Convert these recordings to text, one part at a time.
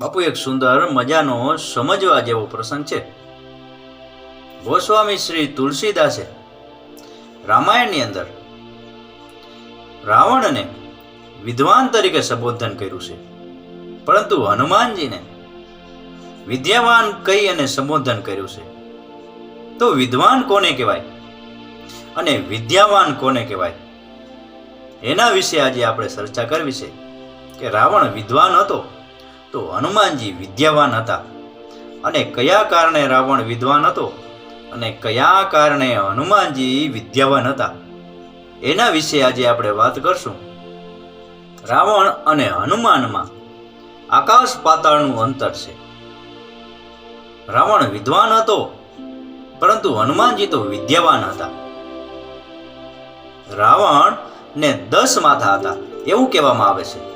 બાપુ, એક સુંદર મજાનો સમજવા જેવો પ્રસંગ છે. ગોસ્વામી શ્રી તુલસીદાસે રામાયણની અંદર રાવણને વિદ્વાન તરીકે સંબોધન કર્યું છે. પરંતુ હનુમાનજીને વિદ્યાવાન કહી અને સંબોધન કર્યું છે. તો વિદ્વાન કોને કહેવાય અને વિદ્યાવાન કોને કહેવાય? એના વિશે આજે આપણે ચર્ચા કરવી છે કે રાવણ વિદ્વાન હતો. તો હનુમાનજી વિદ્યાવાન હતા. અને કયા કારણે રાવણ વિદ્વાન હતો? અને કયા કારણે હનુમાનજી વિદ્યાવાન હતા? એના વિશે આજે આપણે વાત કરશું. રાવણ અને હનુમાનમાં આકાશ પાતાળનું અંતર છે. રાવણ વિદ્વાન હતો, પરંતુ હનુમાનજી તો વિદ્યાવાન હતા. રાવણ ને દસ માથા હતા, એવું કહેવામાં આવે છે.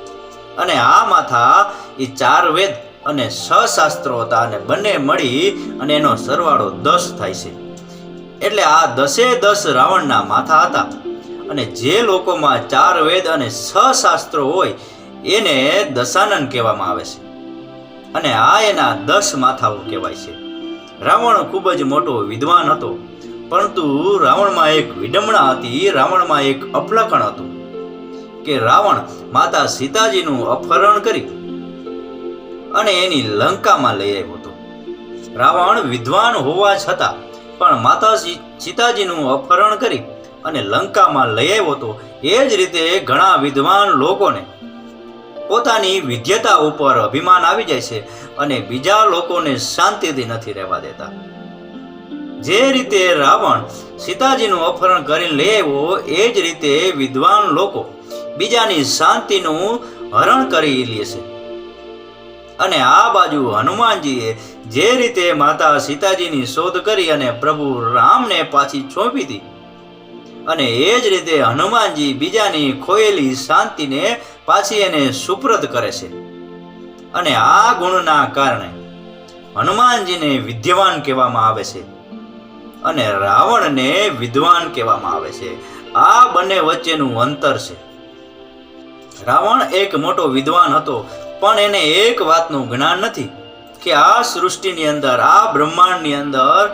અને આ માથા એ ચાર વેદ અને છ શાસ્ત્રો હતા અને બંને મળી અને એનો સરવાળો દસ થાય છે. એટલે આ દસે દસ રાવણના માથા હતા. અને જે લોકોમાં ચાર વેદ અને છ શાસ્ત્રો હોય, એને દશાનન કહેવામાં આવે છે. અને આ એના દસ માથાઓ કહેવાય છે. રાવણ ખૂબ જ મોટો વિદ્વાન હતો, પરંતુ રાવણમાં એક વિડમણા હતી, રાવણમાં એક અપલખણ હતું. કે રાવણ માતા સીતાજીનું અપહરણ કરી અને એની લંકામાં લઈ આવ્યો હતો. રાવણ વિદ્વાન હોવા છતાં પણ માતા સીતાજીનું અપહરણ કરી અને લંકામાં લઈ આવ્યો હતો એ જ રીતે ઘણા વિદ્વાન લોકોને પોતાની વિદ્યતા ઉપર અભિમાન આવી જાય છે અને બીજા લોકોને શાંતિથી નથી રહેવા દેતા. જે રીતે રાવણ સીતાજીનું અપહરણ કરીને લઈ આવ્યો, એ જ રીતે વિદ્વાન લોકો બીજાની શાંતિનું હરણ કરી લે છે. અને આ બાજુ હનુમાનજીએ જે રીતે માતા સીતાજીની શોધ કરી અને પ્રભુ રામને પાછી સોંપી હતી અને એ જ રીતે હનુમાનજી બીજાની ખોયેલી શાંતિને પાછી એને સુપ્રત કરે છે. અને આ ગુણના કારણે હનુમાનજીને વિદ્યવાન કહેવામાં આવે છે અને રાવણને વિદ્વાન કહેવામાં આવે છે. આ બંને વચ્ચેનું અંતર છે. રાવણ એક મોટો વિદ્વાન હતો પણ એને એક વાતનું જ્ઞાન નથી કે આ સૃષ્ટિની અંદર, આ બ્રહ્માંડની અંદર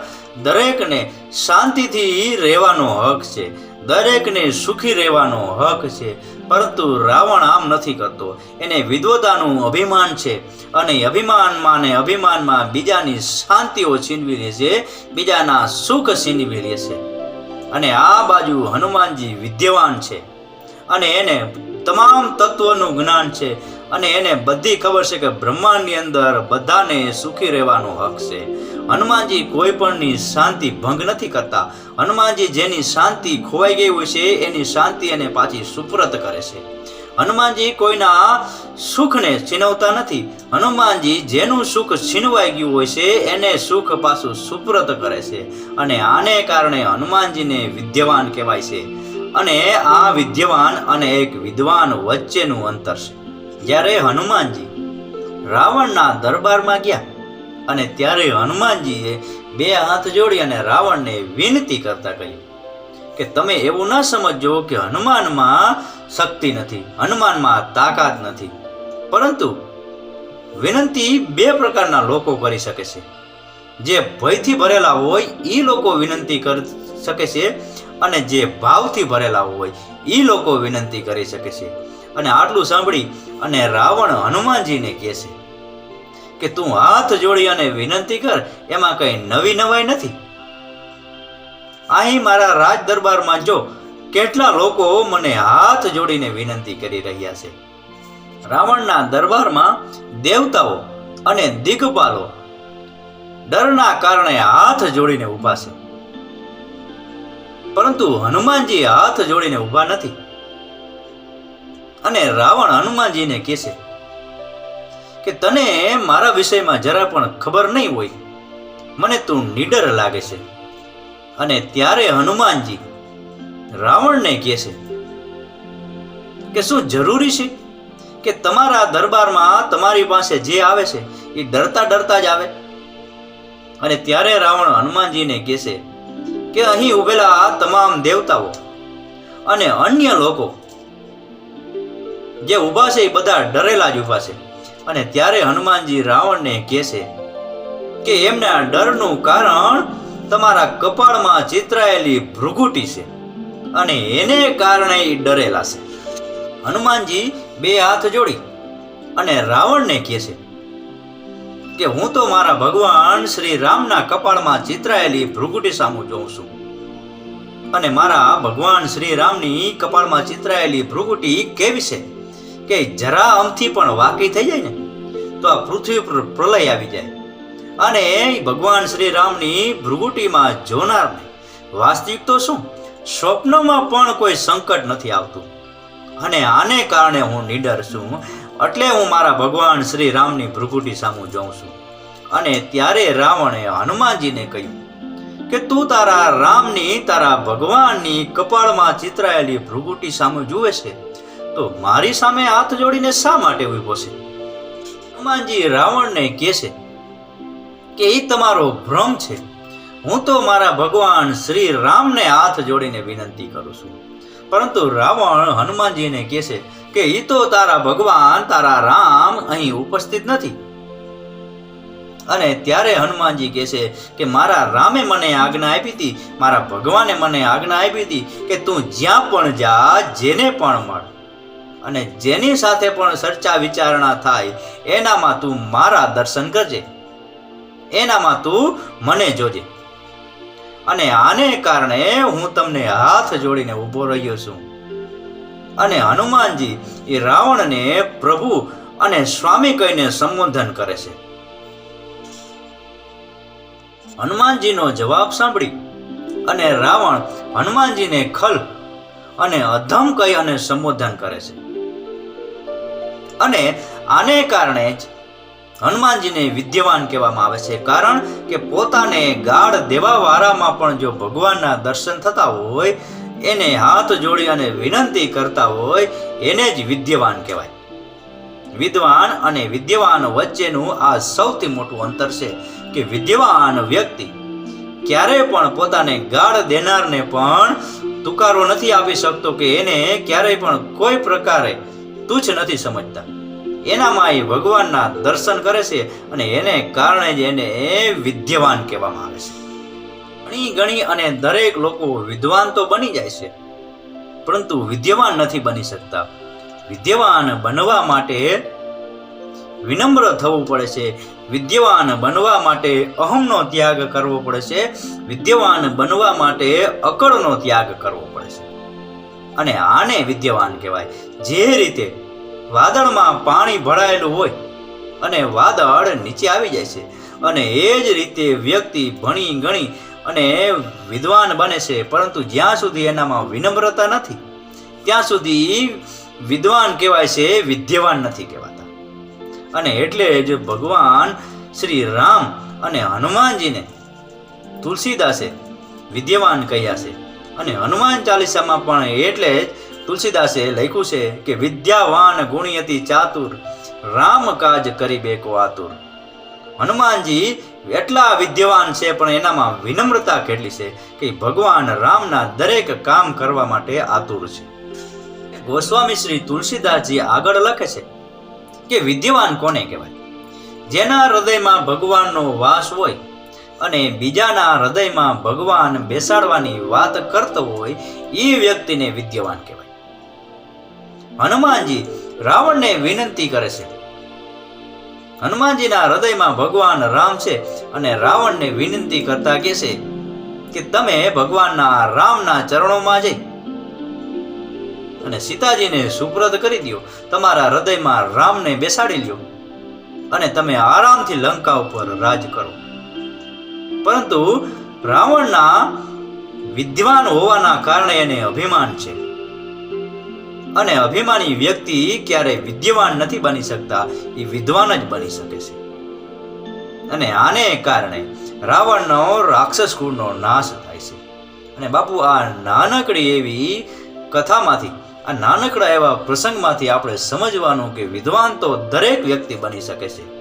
દરેકને શાંતિથી રહેવાનો હક છે, દરેકને સુખી રહેવાનો હક છે, પરંતુ રાવણ આમ નથી કરતો. એને વિદ્વતાનું અભિમાન છે અને અભિમાનમાં ને અભિમાનમાં બીજાની શાંતિઓ છીનવી લે છે, બીજાના સુખ છીનવી લે છે. અને આ બાજુ હનુમાનજી વિદ્યવાન છે અને એને તમામ તત્વોનું જ્ઞાન છે અને એને બધી ખબર છે કે બ્રહ્માંડની અંદર બધાને સુખી રહેવાનો હક છે. હનુમાનજી કોઈ પણની શાંતિ ભંગ નથી કરતા. હનુમાનજી જેની શાંતિ ખોવાઈ ગઈ હોય છે, એની શાંતિ એને પાછી સુપ્રત કરે છે. હનુમાનજી કોઈના સુખને છીનવતા નથી. હનુમાનજી જેનું સુખ છીનવાઈ ગયું હોય છે, એને સુખ પાછું સુપ્રત કરે છે. અને આને કારણે હનુમાનજીને વિદ્યવાન કહેવાય છે. અને આ વિદ્યવાન અને એક વિદ્વાન વચ્ચેનું અંતર છે. જ્યારે હનુમાનજી રાવણના દરબારમાં ગયા અને ત્યારે હનુમાનજીએ બે હાથ જોડી અને રાવણને વિનંતી કરતા કહ્યું કે તમે એવું ન સમજો કે હનુમાનમાં શક્તિ નથી, હનુમાનમાં તાકાત નથી. પરંતુ વિનંતી બે પ્રકારના લોકો કરી શકે છે. જે ભયથી ભરેલા હોય એ લોકો વિનંતી કરી શકે છે અને જે ભાવથી ભરેલા હોય એ લોકો વિનંતી કરી શકે છે. અને આટલું સાંભળી અને રાવણ હનુમાનજીને કહે છે કે તું હાથ જોડી અને વિનંતી કર, એમાં કઈ નવી નવાઈ નથી. અહીં મારા રાજ દરબારમાં જો કેટલા લોકો મને હાથ જોડીને વિનંતી કરી રહ્યા છે. રાવણના દરબારમાં દેવતાઓ અને દિગપાલો ડરના કારણે હાથ જોડીને ઊભા છે. પરંતુ હનુમાનજી હાથ જોડીને ઊભા નથી. અને રાવણ હનુમાનજીને કહે છે કે તને મારા વિષયમાં જરા પણ ખબર નહીં હોય. મને તું નીડર લાગે છે. અને ત્યારે હનુમાનજી રાવણને કહે છે કે શું જરૂરી છે કે તમારા દરબારમાં તમારી પાસે જે આવે છે એ ડરતા ડરતા જ આવે? અને ત્યારે રાવણ હનુમાનજીને કહે છે કે અહીં ઉભેલા તમામ દેવતાઓ અને અન્ય લોકો જે ઊભા છે એ બધા ડરેલા જ ઊભા છે. અને ત્યારે હનુમાનજી રાવણને કહે છે કે એમના ડરનું કારણ તમારા કપાળમાં ચિતરાયેલી ભૃગુટી છે અને એને કારણે એ ડરેલા છે. હનુમાનજી બે હાથ જોડી અને રાવણને કહે છે કે હું તો મારા ભગવાન શ્રી રામના કપાળમાં ચિતરાયેલી ભૃગુટી સામું જોઉં છું. અને મારા ભગવાન શ્રી રામની કપાળમાં ચિતરાયેલી ભૃગુટી કેવી છે? કે જરા અમથી પણ વાકી થઈ જાય ને, તો આ પૃથ્વી પર પ્રલય આવી જાય. અને ભગવાન શ્રી રામની ભૃગુટીમાં જોનારને, વાસ્તવિક તો શું? સ્વપ્નમાં પણ કોઈ સંકટ નથી આવતું. અને આને કારણે હું નીડર છું, એટલે હું મારા ભગવાન શ્રી રામની ભૃગુટી સામું જોઉં છું. અને ત્યારે રાવણે હનુમાનજીને કહ્યું કે, તું તારા રામની, તારા ભગવાનની કપાળમાં ચિતરાયેલી ભૃગુટી સામે જુએ છે. તો મારી સામે હાથ જોડીને શા માટે ઊભો છે? હનુમાનજી રાવણને કહે છે કે એ તમારો ભ્રમ છે. હું તો મારા ભગવાન શ્રી રામને હાથ જોડીને વિનંતી કરું છું. પરંતુ રાવણ હનુમાનજીને કહે છે કે એ તો તારા ભગવાન, તારા રામ અહીં ઉપસ્થિત નથી. અને ત્યારે હનુમાનજી કહે છે કે મારા રામે મને આજ્ઞા આપી હતી, મારા ભગવાને મને આજ્ઞા આપી હતી કે તું જ્યાં પણ જા, જેને પણ મળ. અને જેની સાથે પણ ચર્ચા વિચારણા થાય, એનામાં તું મારા દર્શન કરજે. એનામાં તું મને જોજે. અને આને કારણે હું તમને હાથ જોડીને ઊભો રહ્યો છું. અને હનુમાનજી એ રાવણને પ્રભુ અને સ્વામી કહીને સંબોધન કરે છે. હનુમાનજીનો જવાબ સાંભળી અને રાવણ હનુમાનજીને ખલ અને અધમ કહી અને સંબોધન કરે છે. અને આને કારણે જ હનુમાનજીને વિદ્યવાન કહેવામાં આવે છે. કારણ કે પોતાને ગાઢ દેવા વાળામાં પણ જો ભગવાનના દર્શન થતા હોય, એને હાથ જોડી અને વિનંતી કરતા હોય, એને જ વિદ્યવાન કહેવાય. વિદ્વાન અને વિદ્યવાન વચ્ચેનું આ સૌથી મોટું અંતર છે કે વિદ્યવાન વ્યક્તિ ક્યારે પણ પોતાને ગાળ દેનારને પણ તુકારો નથી આપી શકતો કે એને ક્યારેય પણ કોઈ પ્રકારે તુચ્છ નથી સમજતા. એનામાં એ ભગવાનના દર્શન કરે છે અને એને કારણે જ એને વિદ્યવાન કહેવામાં આવે છે. ઘણી ઘણી અને દરેક લોકો વિદ્વાન તો બની જાય છે, પરંતુ વિદ્યવાન નથી બની શકતા. વિદ્યવાન બનવા માટે વિનમ્ર થવું પડે છે. વિદ્યવાન બનવા માટે અહમનો ત્યાગ કરવો પડે છે. વિદ્યવાન બનવા માટે અકળનો ત્યાગ કરવો પડે છે. અને આને વિદ્યવાન કહેવાય. જે રીતે વાદળમાં પાણી ભરાયેલું હોય અને વાદળ નીચે આવી જાય છે અને એ જ રીતે વ્યક્તિ ભણી ગણી અને વિદ્વાન બને છે, પરંતુ જ્યાં સુધી એનામાં વિનમ્રતા નથી, ત્યાં સુધી વિદ્વાન કહેવાય છે, વિદ્યવાન નથી કહેવાતા. અને એટલે જ ભગવાન શ્રી રામ અને હનુમાનજીને તુલસીદાસે વિદ્યવાન કહ્યા છે. અને હનુમાન ચાલીસામાં પણ એટલે જ તુલસીદાસે લખ્યું છે કે, વિદ્યાવાન ગુણિયતિ ચાતુર, રામ કાજ કરી બેકો આતુર. હનુમાનજી એટલા વિદ્યવાન છે, પણ એનામાં વિનમ્રતા કેટલી છે કે ભગવાન રામના દરેક કામ કરવા માટે આતુર છે. ગોસ્વામી શ્રી તુલસીદાસજી આગળ લખે છે કે, વિદ્યવાન કોને કહેવાય? જેના હૃદયમાં ભગવાનનો વાસ હોય અને બીજાના હૃદયમાં ભગવાન બેસાડવાની વાત કરતો હોય, એ વ્યક્તિને વિદ્યવાન કહેવાય. હનુમાનજી રાવણને વિનંતી કરે છે. હનુમાનજીના હૃદયમાં ભગવાન રામ છે અને રાવણને વિનંતી કરતા કહે છે કે તમે ભગવાનના રામના ચરણોમાં જઈ અને સીતાજીને સુપ્રદ કરી દો તમારા હૃદયમાં રામને બેસાડી લ્યો અને તમે આરામથી લંકા ઉપર રાજ કરો. પરંતુ રાવણના વિદ્વાન હોવાના કારણે એને અભિમાન છે. અને અભિમાની વ્યક્તિ ક્યારેય વિદ્યવાન નથી બની શકતા, એ વિદ્વાન જ બની શકે છે. અને આને કારણે રાવણનો રાક્ષસ કુળનો નાશ થાય છે. અને બાપુ, આ નાનકડી એવી કથામાંથી, આ નાનકડા એવા પ્રસંગમાંથી આપણે સમજવાનું કે વિદ્વાન તો દરેક વ્યક્તિ બની શકે છે.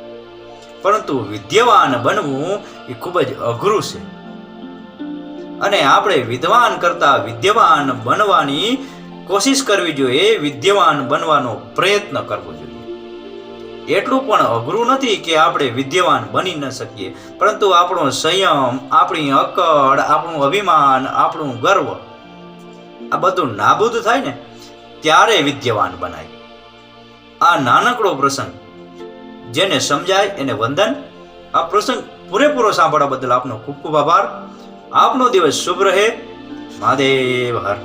પરંતુ વિદ્યવાન બનવું એ ખૂબ જ અઘરું છે. અને આપણે વિદ્વાન કરતા વિદ્યવાન બનવાની કોશિશ કરવી જોઈએ, વિદ્યવાન બનવાનો પ્રયત્ન કરવો જોઈએ. એટલું પણ અઘરું નથી કે આપણે વિદ્યવાન બની ન શકીએ, પરંતુ આપણો સંયમ, આપણી અકડ આપણું અભિમાન, આપણું ગર્વ, આ બધું નાબૂદ થાય ને, ત્યારે વિદ્યવાન બનાય. આ નાનકડો પ્રસંગ જેને સમજાય એને વંદન. આ પ્રસંગ પૂરેપૂરો સાંભળવા બદલ આપનો ખૂબ ખૂબ આભાર. આપનો દિવસ શુભ રહે. મહાદેવ હર.